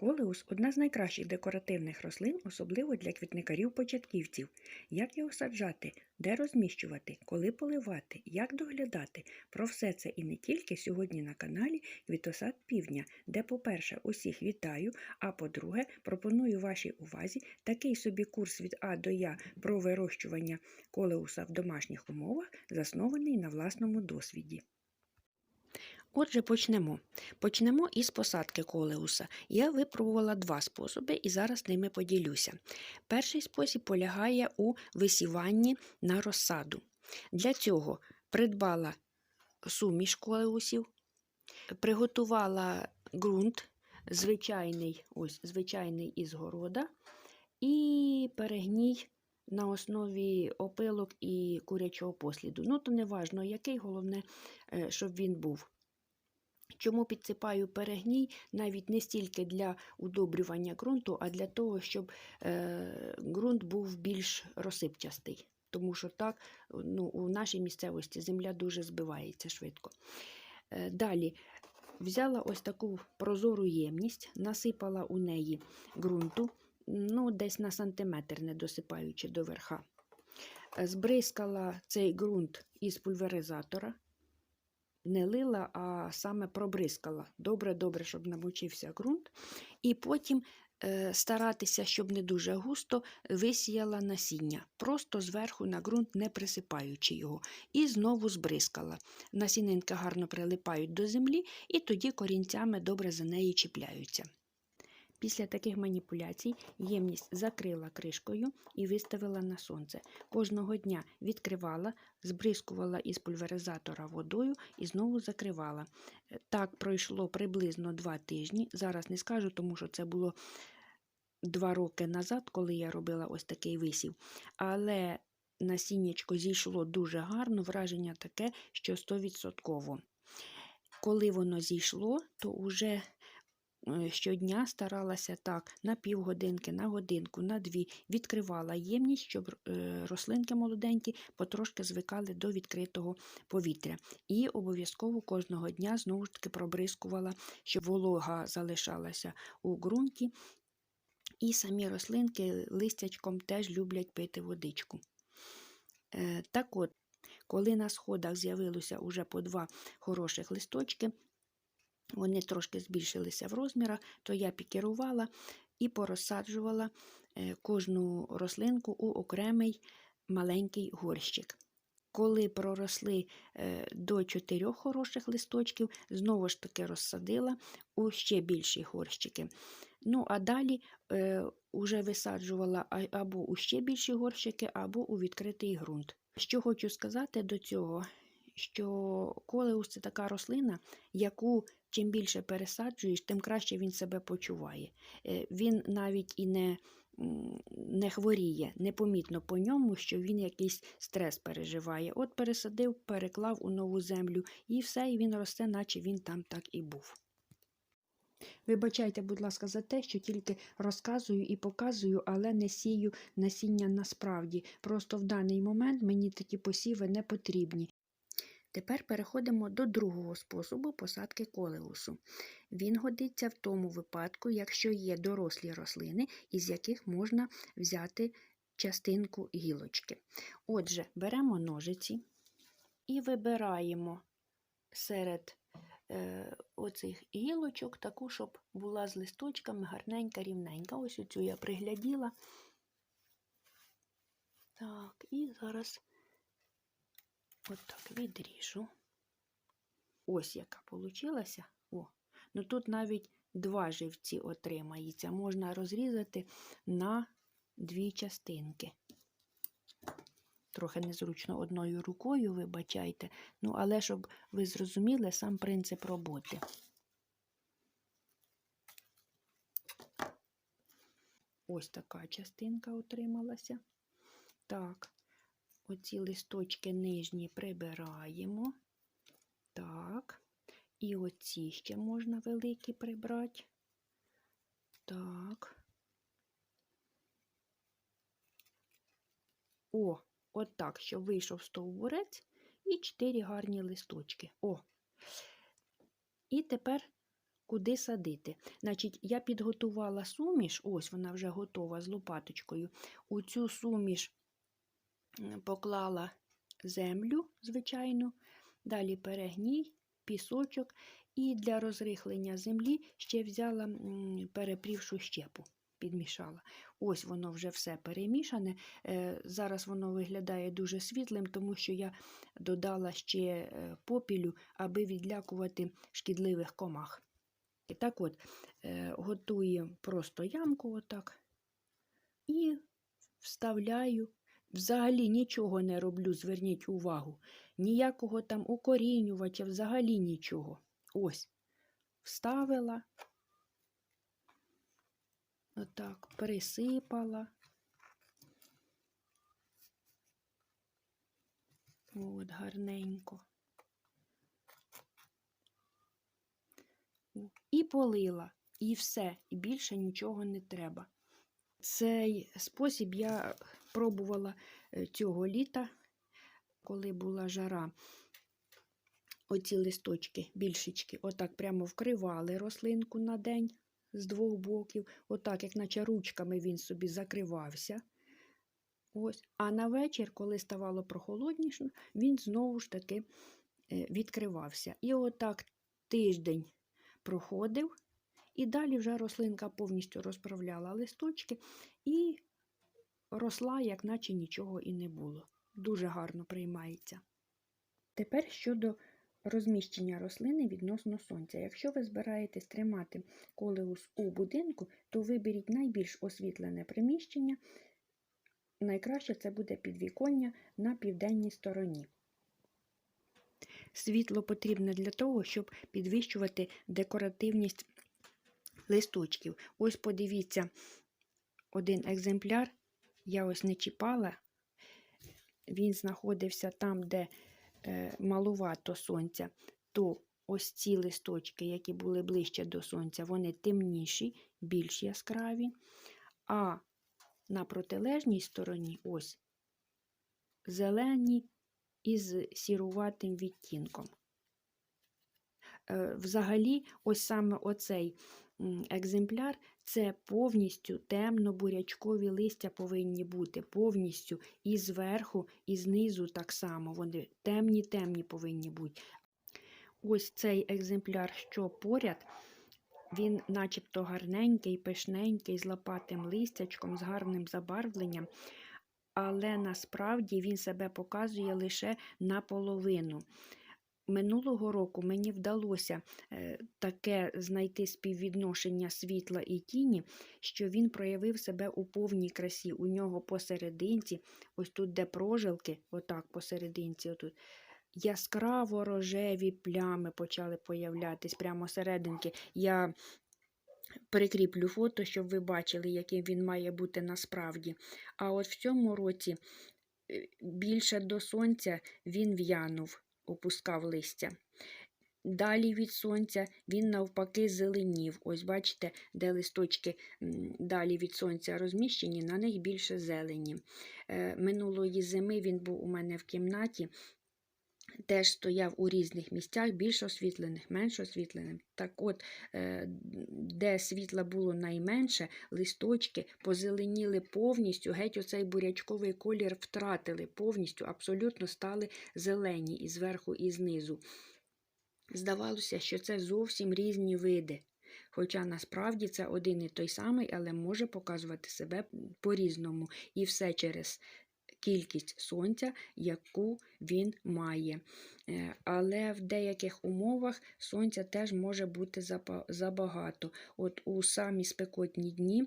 Колеус одна з найкращих декоративних рослин, особливо для квітникарів-початківців. Як його саджати, де розміщувати, коли поливати, як доглядати. Про все це і не тільки сьогодні на каналі Квітосад Півдня, де, по-перше, усіх вітаю, а по-друге, пропоную вашій увазі такий собі курс від А до Я про вирощування колеуса в домашніх умовах, заснований на власному досвіді. Отже, почнемо. Почнемо із посадки колеуса. Я випробувала два способи і зараз ними поділюся. Перший спосіб полягає у висіванні на розсаду. Для цього придбала суміш колеусів, приготувала ґрунт, звичайний, ось, звичайний із города, і перегній на основі опилок і курячого посліду. Ну, то не важно, який, головне, е, щоб він був. Чому підсипаю перегній навіть не стільки для удобрювання ґрунту, а для того, щоб е, ґрунт був більш розсипчастий. Тому що так ну, у нашій місцевості земля дуже збивається швидко. Е, далі взяла ось таку прозору ємність, насипала у неї ґрунту, ну, десь на сантиметр, не досипаючи до верха. Е, Збризкала цей ґрунт із пульверизатора не лила, а саме пробризкала. Добре-добре, щоб намочився ґрунт. І потім е, старатися, щоб не дуже густо, висіяла насіння, просто зверху на ґрунт, не присипаючи його. І знову збризкала. Насінинки гарно прилипають до землі, і тоді корінцями добре за неї чіпляються. Після таких маніпуляцій ємність закрила кришкою і виставила на сонце. Кожного дня відкривала, збризкувала із пульверизатора водою і знову закривала. Е, Так пройшло приблизно два тижні. Зараз не скажу, тому що це було два роки назад, коли я робила ось такий висів. Але насіннячко зійшло дуже гарно, враження таке, що 100%. Коли воно зійшло, то вже щодня старалася так на півгодинки, на годинку, на дві відкривала ємність, щоб е, рослинки молоденькі потрошки звикали до відкритого повітря. І обов'язково кожного дня знову ж таки пробризкувала, щоб волога залишалася у ґрунті. І самі рослинки листячком теж люблять пити водичку. Е, Так от, коли на сходах з'явилося уже по два хороших листочки, вони трошки збільшилися в розмірах, то я пікерувала і порозсаджувала е, кожну рослинку у окремий маленький горщик. Коли проросли е, до чотирьох хороших листочків, знову ж таки розсадила у ще більші горщики. Ну, а далі е, уже висаджувала або у ще більші горщики, або у відкритий ґрунт. Що хочу сказати до цього, що колеус це така рослина, яку чим більше пересаджуєш, тим краще він себе почуває. Е, Він навіть і не, не хворіє, непомітно по ньому, що він якийсь стрес переживає. От пересадив, переклав у нову землю, і все, і він росте, наче він там так і був. Вибачайте, будь ласка, за те, що тільки розказую і показую, але не сію насіння насправді. Просто в даний момент мені такі посіви не потрібні. Тепер переходимо до другого способу посадки колеусу. Він годиться в тому випадку, якщо є дорослі рослини, із яких можна взяти частинку гілочки. Отже, беремо ножиці і вибираємо серед е, оцих гілочок таку, щоб була з листочками гарненька, рівненька. Ось оцю я пригляділа. Так, і зараз отак відріжу. Ось яка получилася. О, ну тут навіть два живці отримається. Можна розрізати на дві частинки. Трохи незручно одною рукою, вибачайте. Ну, але щоб ви зрозуміли сам принцип роботи. Ось така частинка отрималася. Так, оці листочки нижні прибираємо. Так. І оці ще можна великі прибрати. Так. О, от так, щоб вийшов стовбурець і чотири гарні листочки. О. І тепер куди садити. Значить, я підготувала суміш, ось вона вже готова з лопаточкою. У цю суміш поклала землю, звичайно, далі перегній, пісочок, і для розрихлення землі ще взяла перепрівшу щепу, підмішала. Ось воно вже все перемішане. Е, Зараз воно виглядає дуже світлим, тому що я додала ще е, попілю, аби відлякувати шкідливих комах. І так от, е, готую просто ямку отак і вставляю. Взагалі нічого не роблю, зверніть увагу. Ніякого там укорінювача, взагалі нічого. Ось, вставила, отак, присипала. От, гарненько. І полила, і все, і більше нічого не треба. Цей спосіб я пробувала е, цього літа, коли була жара. Оці листочки, більшечки, отак прямо вкривали рослинку на день з двох боків, отак, як наче ручками він собі закривався. Ось. А на вечір, коли ставало прохолодніше, він знову ж таки е, відкривався. І отак тиждень проходив, і далі вже рослинка повністю розправляла листочки і росла, як наче нічого і не було. Дуже гарно приймається. Тепер щодо розміщення рослини відносно сонця. Якщо ви збираєтесь тримати колеус у будинку, то виберіть найбільш освітлене приміщення. Найкраще це буде підвіконня на південній стороні. Світло потрібне для того, щоб підвищувати декоративність листочків. Ось подивіться, один екземпляр я ось не чіпала. Він знаходився там, де е, малувато сонця, то ось ці листочки, які були ближче до сонця, вони темніші, більш яскраві. А на протилежній стороні ось зелені із сіруватим відтінком. Е, Взагалі, ось саме оцей екземпляр це повністю темно-бурячкові листя повинні бути, повністю і зверху, і знизу так само. Вони темні-темні повинні бути. Ось цей екземпляр, що поряд, він начебто гарненький, пишненький, з лопатим листячком, з гарним забарвленням, але насправді він себе показує лише наполовину. Минулого року мені вдалося е, таке знайти співвідношення світла і тіні, що він проявив себе у повній красі. У нього посерединці, ось тут, де прожилки, отак посерединці, отут, яскраво рожеві плями почали появлятись прямо серединки. Я прикріплю фото, щоб ви бачили, яким він має бути насправді. А от в цьому році е, більше до сонця він в'янув, опускав листя. Далі від сонця він навпаки зеленів. Ось бачите, де листочки далі від сонця розміщені, на них більше зелені. Е, Минулої зими він був у мене в кімнаті, теж стояв у різних місцях, більш освітлених, менш освітлених. Так от, е, де світла було найменше, листочки позеленіли повністю, геть оцей бурячковий колір втратили повністю, абсолютно стали зелені і зверху, і знизу. Здавалося, що це зовсім різні види. Хоча насправді це один і той самий, але може показувати себе по-різному. І все через кількість сонця, яку він має. Е, Але в деяких умовах сонця теж може бути забагато. От у самі спекотні дні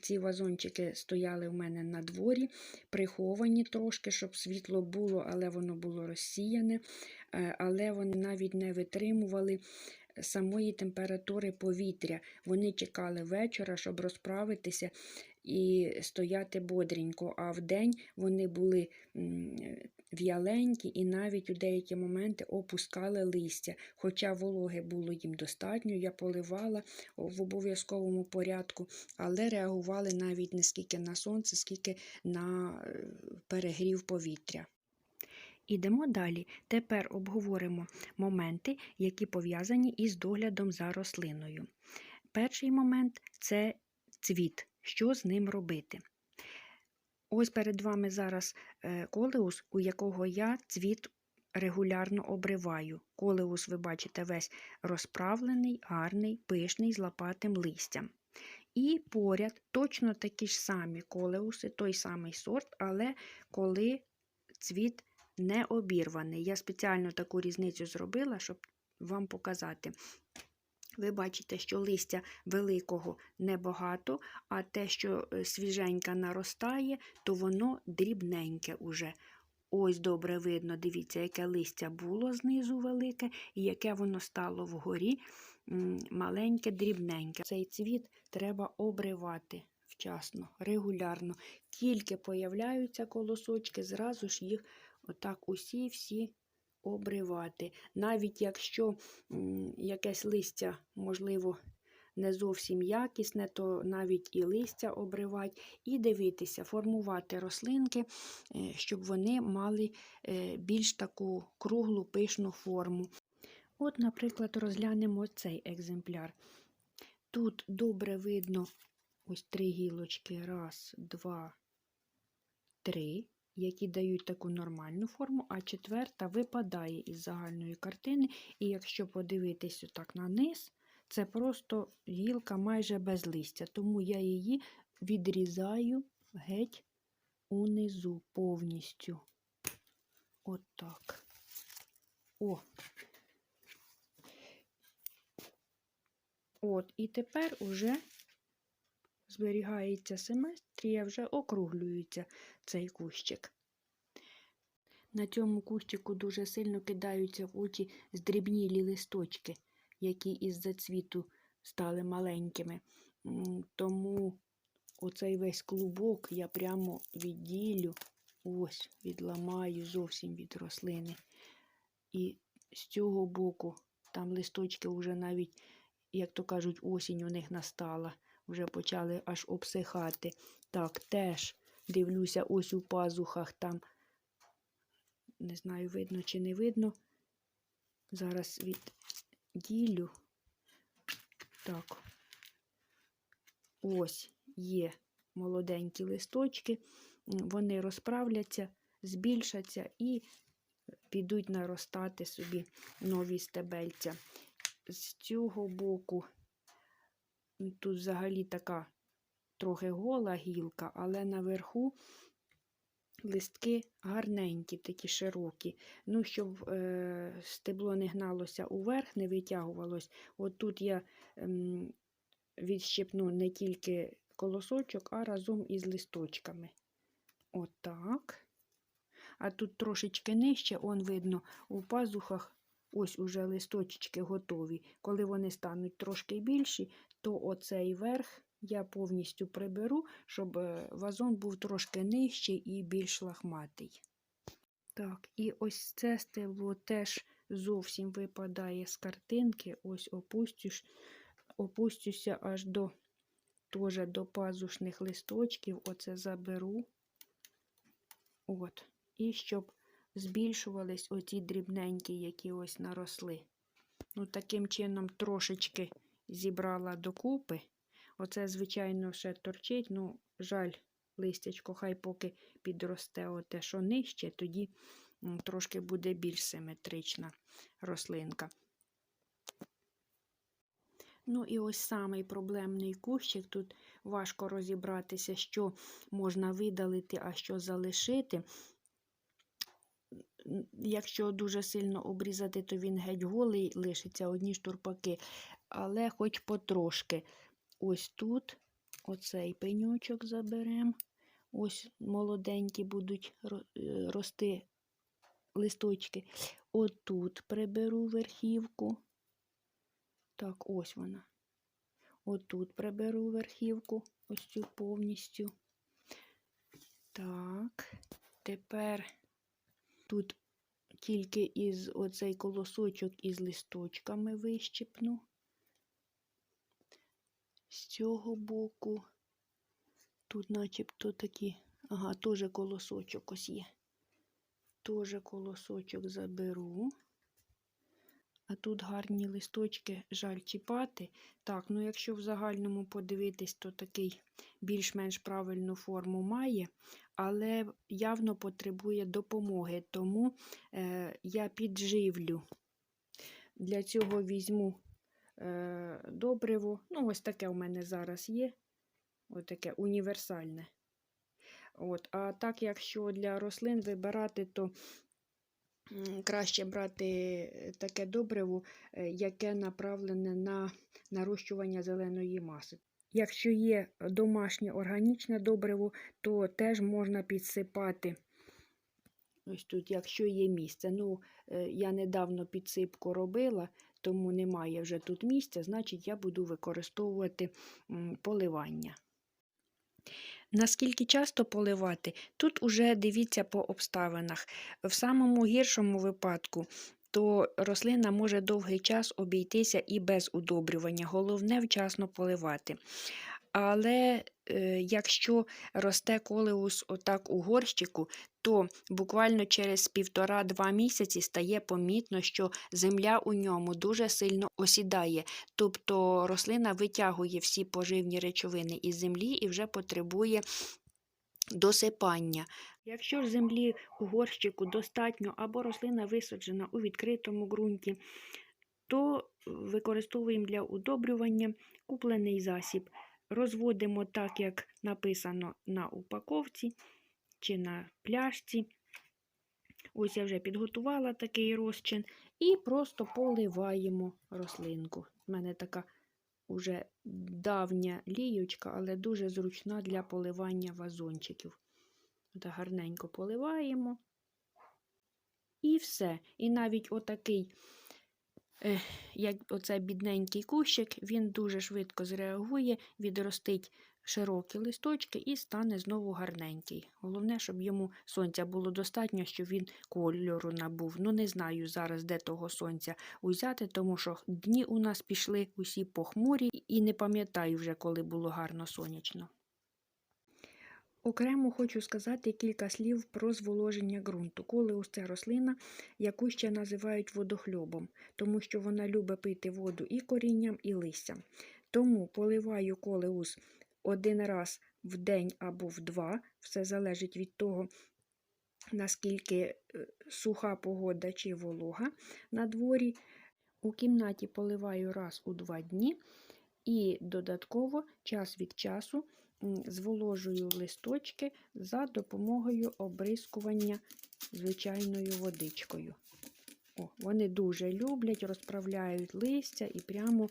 ці вазончики стояли в мене на дворі, приховані трошки, щоб світло було, але воно було розсіяне. Е, Але вони навіть не витримували самої температури повітря. Вони чекали вечора, щоб розправитися і стояти бодренько. А вдень вони були в'яленькі і навіть у деякі моменти опускали листя. Хоча вологи було їм достатньо, я поливала в обов'язковому порядку, але реагували навіть не скільки на сонце, скільки на е, перегрів повітря. Ідемо далі. Тепер обговоримо моменти, які пов'язані із доглядом за рослиною. Перший момент це цвіт. Що з ним робити? Ось перед вами зараз е, колеус, у якого я цвіт регулярно обриваю. Колеус, ви бачите, весь розправлений, гарний, пишний, з лопатим листям. І поряд точно такі ж самі колеуси, той самий сорт, але коли цвіт не обірваний. Я спеціально таку різницю зробила, щоб вам показати. Ви бачите, що листя великого небагато, а те, що е, свіженька наростає, то воно дрібненьке уже. Ось добре видно, дивіться, яке листя було знизу велике, і яке воно стало вгорі маленьке, дрібненьке. Цей цвіт треба обривати вчасно, регулярно. Тільки появляються колосочки, зразу ж їх отак усі всі обривати. Навіть якщо якесь листя, можливо, не зовсім якісне, то навіть і листя обривати, і дивитися, формувати рослинки, е, щоб вони мали е, більш таку круглу пишну форму. От, наприклад, розглянемо цей екземпляр. Тут добре видно ось три гілочки. Раз, два, три, які дають таку нормальну форму, а четверта випадає із загальної картини. І якщо подивитись отак на низ, це просто гілка майже без листя, тому я її відрізаю геть унизу повністю. Отак. О. От, і тепер уже зберігається симетрія, вже округлюється цей кущик. На цьому кущику дуже сильно кидаються в очі здрібнілі листочки, які із-за цвіту стали маленькими. Тому оцей весь клубок я прямо відділю, ось, відламаю зовсім від рослини. І з цього боку там листочки вже навіть, як то кажуть, осінь у них настала, вже почали аж обсихати. Так, теж дивлюся, ось у пазухах там, не знаю, видно чи не видно. Зараз відділю. Так, ось є молоденькі листочки, вони розправляться, збільшаться і підуть наростати собі нові стебельця. З цього боку тут взагалі така трохи гола гілка, але наверху листки гарненькі, такі широкі. Ну, щоб е, стебло не гналося уверх, не витягувалось. От тут я ем, відщипну не тільки колосочок, а разом із листочками. Отак. А тут трошечки нижче, он видно, у пазухах ось уже листочки готові. Коли вони стануть трошки більші, то оцей верх я повністю приберу, щоб е, вазон був трошки нижчий і більш лахматий. Так, і ось це стебло теж зовсім випадає з картинки. Ось опустюсь, опустюся аж до, теж до пазушних листочків. Оце заберу. От. І щоб збільшувались оці дрібненькі, які ось наросли. Ну, таким чином трошечки зібрала докупи. Оце, звичайно, ще торчить, ну, жаль, листячко, хай поки підросте оте, що нижче, тоді трошки буде більш симетрична рослинка. Ну і ось самий проблемний кущик. Тут важко розібратися, що можна видалити, а що залишити. Якщо дуже сильно обрізати, то він геть голий лишиться одні штурпаки, але хоч потрошки. Ось тут оцей пенючок заберемо. Ось молоденькі будуть е, рости листочки. Отут приберу верхівку. Так, ось вона. Отут приберу верхівку, ось цю повністю. Так, тепер тут тільки із оцей колосочок із листочками вищипну. З цього боку. Тут начебто такі, ага, теж колосочок ось є. теж колосочок заберу. А тут гарні листочки, жаль чіпати. Так, ну якщо в загальному подивитись, то такий більш-менш правильну форму має, але явно потребує допомоги, тому е, я підживлю. Для цього візьму добриво. Ну, ось таке у мене зараз є. Ось таке універсальне. От, а так, якщо для рослин вибирати, то краще брати е, таке добриво, е, яке направлене на нарощування зеленої маси. Якщо є домашнє органічне добриво, то теж можна підсипати. Ось тут, якщо є місце. Ну, е, я недавно підсипку робила, тому немає вже тут місця, значить я буду використовувати поливання. Наскільки часто поливати? Тут уже дивіться по обставинах. В самому гіршому випадку то рослина може довгий час обійтися і без удобрювання. Головне вчасно поливати. Але е, якщо росте колеус отак у горщику, то буквально через півтора-два місяці стає помітно, що земля у ньому дуже сильно осідає. Тобто рослина витягує всі поживні речовини із землі і вже потребує досипання. Якщо ж землі у горщику достатньо або рослина висаджена у відкритому ґрунті, то використовуємо для удобрювання куплений засіб. Розводимо так, як написано на упаковці чи на пляшці. Ось я вже підготувала такий розчин і просто поливаємо рослинку. У мене така уже давня ліючка, але дуже зручна для поливання вазончиків. От гарненько поливаємо. І все. І навіть отакий, як оце бідненький кущик, він дуже швидко зреагує, відростить широкі листочки і стане знову гарненький. Головне, щоб йому сонця було достатньо, щоб він кольору набув. Ну, не знаю зараз, де того сонця узяти, тому що дні у нас пішли усі похмурі, і не пам'ятаю вже, коли було гарно сонячно. Окремо хочу сказати кілька слів про зволоження ґрунту. Колеус – це рослина, яку ще називають водохльобом, тому що вона любить пити воду і корінням, і листям. Тому поливаю колеус один раз в день або в два, все залежить від того, наскільки е, суха погода чи волога на дворі. У кімнаті поливаю раз у два дні і додатково час від часу зволожую листочки за допомогою обрискування звичайною водичкою. О, вони дуже люблять, розправляють листя і прямо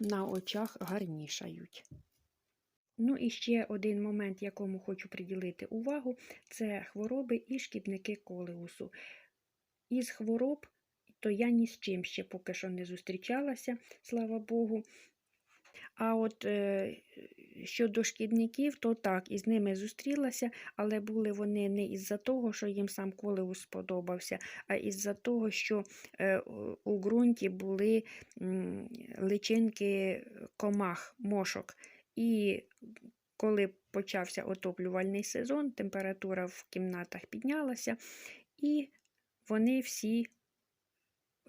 на очах гарнішають. Ну і ще один момент, якому хочу приділити увагу, це хвороби і шкідники колеусу. Із хвороб, то я ні з чим ще поки що не зустрічалася, слава Богу. А от е, щодо шкідників, то так, із ними зустрілася, але були вони не із-за того, що їм сам колеус сподобався, а із-за того, що е, у ґрунті були личинки комах, мошок. І коли почався отоплювальний сезон, температура в кімнатах піднялася, і вони всі,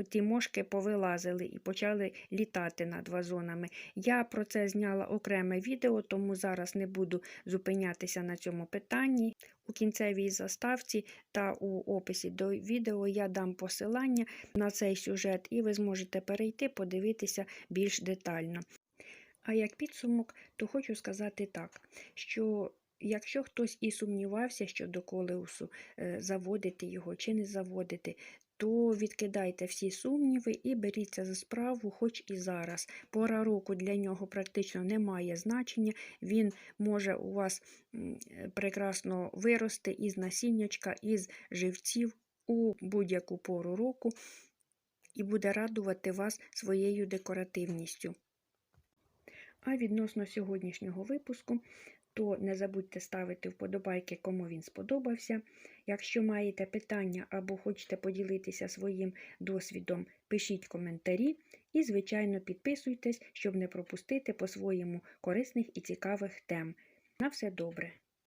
ті мошки, повилазили і почали літати над вазонами. Я про це зняла окреме відео, тому зараз не буду зупинятися на цьому питанні. У кінцевій заставці та у описі до відео я дам посилання на цей сюжет, і ви зможете перейти, подивитися більш детально. А як підсумок, то хочу сказати так, що якщо хтось і сумнівався щодо колеусу, е, заводити його чи не заводити, то відкидайте всі сумніви і беріться за справу, хоч і зараз. Пора року для нього практично не має значення. Він може у вас прекрасно вирости із насіннячка, із живців у будь-яку пору року і буде радувати вас своєю декоративністю. А відносно сьогоднішнього випуску, то не забудьте ставити вподобайки, кому він сподобався. Якщо маєте питання або хочете поділитися своїм досвідом, пишіть коментарі і, звичайно, підписуйтесь, щоб не пропустити по-своєму корисних і цікавих тем. На все добре!